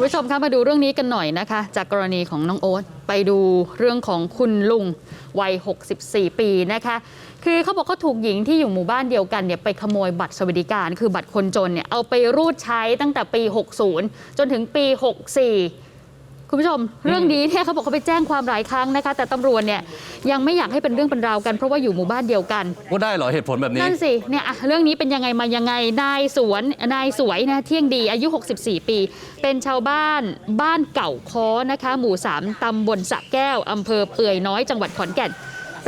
คุณผู้ชมคะมาดูเรื่องนี้กันหน่อยนะคะ จากกรณีของน้องโอ๊ตไปดูเรื่องของคุณลุงวัย 64 ปีนะคะ คือเขาบอกเขาถูกหญิงที่อยู่หมู่บ้านเดียวกันเนี่ยไปขโมยบัตรสวัสดิการ คือบัตรคนจนเนี่ยเอาไปรูดใช้ตั้งแต่ปี 60 จนถึงปี 64 คุณผู้ชม เรื่องนี้เนี่ยเขาบอกเขาไปแจ้งความหลายครั้งนะคะ แต่ตำรวจเนี่ยยังไม่อยากให้เป็นเรื่องเป็นราวกันเพราะว่าอยู่หมู่บ้านเดียวกัน ว่าได้เหรอเหตุผลแบบนี้ นั่นสิเนี่ยอะเรื่องนี้เป็นยังไงมายังไงนายสวนนายสวยนะเที่ยงดีอายุ 64 ปี เป็นชาวบ้านบ้านเก่าค้อนะคะ หมู่ 3 ตำบลสระแก้วอำเภอเปื่อยน้อยจังหวัดขอนแก่น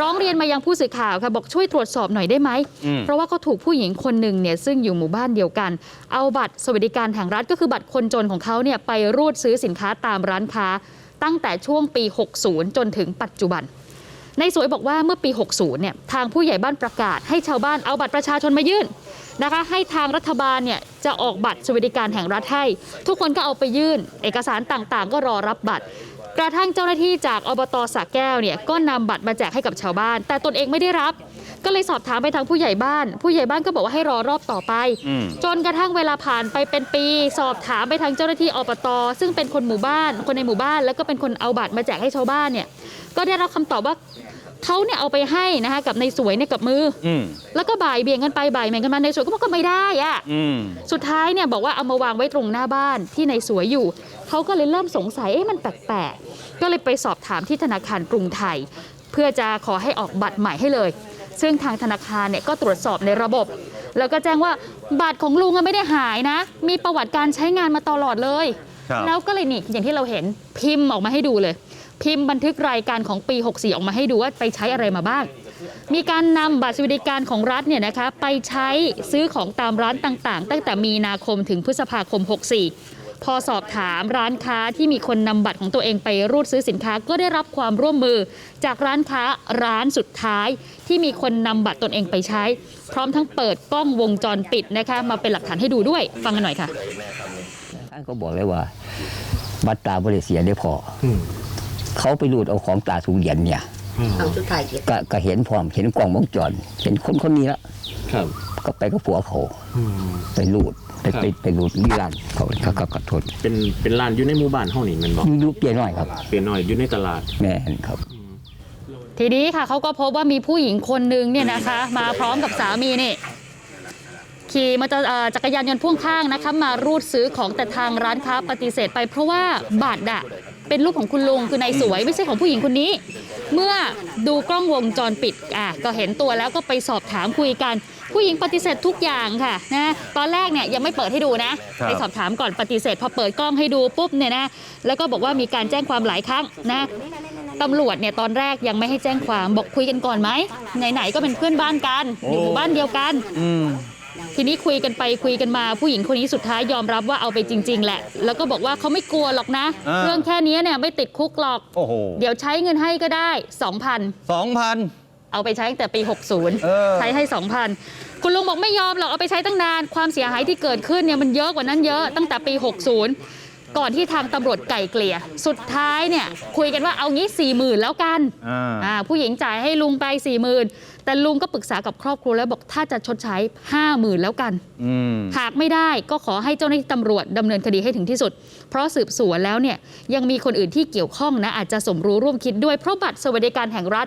ร้องเรียนมายังผู้สื่อข่าวค่ะบอกช่วยตรวจสอบหน่อยได้ไหมอืมเพราะว่าเขาถูกผู้หญิงคนหนึ่งเนี่ยซึ่งอยู่หมู่บ้านเดียวกัน เอาบัตรสวัสดิการแห่งรัฐก็คือบัตรคนจนของเขาเนี่ยไปรูดซื้อสินค้าตามร้านค้า ตั้งแต่ช่วงปี 60 จนถึงปัจจุบันในสวยบอกว่าเมื่อปี 60 เนี่ยทางผู้ใหญ่บ้านประกาศ ให้ชาวบ้านเอาบัตรประชาชนมายื่นนะคะให้ทางรัฐบาลเนี่ยจะออกบัตรสวัสดิการแห่งรัฐให้ ทุกคนก็เอาไปยื่น เอกสารต่างๆ ก็รอรับบัตร กระทั่งเจ้าหน้าที่จากอบตสระแก้วเนี่ยก็นำบัตรมาแจกให้กับชาวบ้าน แต่ตนเองไม่ได้รับ ก็เลยสอบถามไปทางผู้ใหญ่บ้าน ผู้ใหญ่บ้านก็บอกว่าให้รอรอบต่อไปอืมจนกระทั่งเวลาผ่านไปเป็นปี สอบถามไปทางเจ้าหน้าที่อบต ซึ่งเป็นคนหมู่บ้าน คนในหมู่บ้าน แล้วก็เป็นคนเอาบัตรมาแจกให้ชาวบ้านเนี่ยก็ได้รับคำตอบว่าเขาเนี่ยเอาไปให้นะคะกับในสวยเนี่ยกับมืออืมแล้วก็บ่ายเบี่ยงกันไปบ่ายเบี่ยงกันมาในสวยก็บอกก็ไม่ได้อะอืมสุดท้ายเนี่ยบอกว่าเอามาวางไว้ตรงหน้าบ้านที่ในสวยอยู่ เขาก็เลยเริ่มสงสัยเอ๊ะมันแปลกๆ ก็เลยไปสอบถามที่ธนาคารกรุงไทย เพื่อจะขอให้ออกบัตรใหม่ให้เลย ซึ่งทางธนาคารเนี่ยก็ตรวจสอบในระบบ แล้วก็แจ้งว่าบัตรของลุงอะไม่ได้หายนะ มีประวัติการใช้งานมาตลอดเลยครับแล้วก็เลยนี่อย่างที่เราเห็นพิมพ์ออกมาให้ดูเลย พิมพ์บันทึกรายการของปี 64 ออกมาให้ดูว่าไปใช้อะไรมาบ้างมีการนำบัตรสวัสดิการของรัฐเนี่ยนะคะไปใช้ซื้อของตามร้านต่างๆ ตั้งแต่มีนาคมถึงพฤษภาคม 64 พอสอบถามร้านค้าที่มีคนนำบัตรของตัวเองไปรูดซื้อสินค้าก็ได้รับความร่วมมือ จากร้านค้าร้านสุดท้าย ที่มีคนนำบัตรตนเองไปใช้ พร้อมทั้งเปิดกล้องวงจรปิดนะคะมาเป็นหลักฐานให้ดูด้วย ฟังกันหน่อยค่ะท่านก็บอกเลยว่า บัตรตาบริเสียได้พออเขาไปรูดเอาของตาสูงเหยียนเนี่ย เอาชุดไทยเก็บก็ก็เห็นพร้อมเห็นกล้องวงจรเห็นคนคนนี้ละครับ ก็ไปกับผัวเขาอืม ไปรูดไปครับ ไปไปรูดวิลานเขาเขาก็ขอโทษเป็นเป็นร้านอยู่ในหมู่บ้านเฮานี่แมันบอกยูยูเปียน้อยครับ เปลี่ยนหน่อยอยู่ในตลาด แม่นครับ ทีนี้ค่ะเขาก็พบว่ามีผู้หญิงคนหนึ่งเนี่ยนะคะ มาพร้อมกับสามีนี่ขี่มอเตอร์เอ่อจักรยานยนต์พ่วงข้างนะคะมารูดซื้อของแต่ทางร้านค้าปฏิเสธไปเพราะว่าบัตรอะ เป็นรูปของคุณลุงคือนายสวยไม่ใช่ของผู้หญิงคนนี้ เมื่อดูกล้องวงจรปิดอะก็เห็นตัวแล้วก็ไปสอบถามคุยกัน ผู้หญิงปฏิเสธทุกอย่างค่ะนะตอนแรกเนี่ยยังไม่เปิดให้ดูนะครับไปสอบถามก่อนปฏิเสธ พอเปิดกล้องให้ดูปุ๊บเนี่ยนะแล้วก็บอกว่ามีการแจ้งความหลายครั้งนะตำรวจเนี่ยตอนแรกยังไม่ให้แจ้งความบอกคุยกันก่อนไหมไหนๆก็เป็นเพื่อนบ้านกันอยู่หมู่บ้านเดียวกันอืม ทีนี้คุยกันไปคุยกันมาผู้หญิงคนนี้สุดท้ายยอมรับว่าเอาไปจริง ๆ แหละ แล้วก็บอกว่าเขาไม่กลัวหรอกนะ อ่า เรื่องแค่นี้เนี่ยไม่ติดคุกหรอก โอ้โหเดี๋ยวใช้เงินให้ก็ได้ 2,000 สองพัน เอาไปใช้ตั้งแต่ปี เออ 60 ใช้ให้ 2,000 คุณลุงบอกไม่ยอมหรอกเอาไปใช้ตั้งนาน ความเสียหายที่เกิดขึ้นเนี่ยมันเยอะกว่านั้นเยอะตั้งแต่ปี 60 ก่อนที่ทางตำรวจไก่เกลี่ย สุดท้ายเนี่ยคุยกันว่าเอางี้40,000แล้วกันอ่า อ่าผู้หญิงจ่ายให้ลุงไป4 0,000แต่ลุงก็ปรึกษากับครอบครัวแล้วบอกถ้าจะชดใช้50,000แล้วกัน อืม หากไม่ได้ก็ขอให้เจ้าหน้าที่ตำรวจดำเนินคดีให้ถึงที่สุด เพราะสืบสวนแล้วเนี่ยยังมีคนอื่นที่เกี่ยวข้องนะอาจจะสมรู้ร่วมคิดด้วยเพราะบัตรสวัสดิการแห่งรัฐ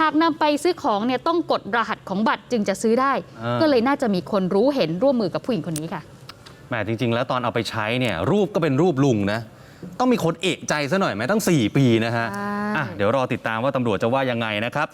หากนำไปซื้อของเนี่ยต้องกดรหัสของบัตรจึงจะซื้อได้ อ่า ก็เลยน่าจะมีคนรู้เห็นร่วมมือกับผู้หญิงคนนี้ค่ะ แหมจริง ๆ แล้วตอนเอาไปใช้เนี่ยรูปก็เป็นรูปลุงนะ ต้องมีคนเอะใจซะหน่อยไหมตั้ง 4 ปีนะฮะใช่อะเดี๋ยวรอติดตามว่าตำรวจจะว่ายังไงนะครับ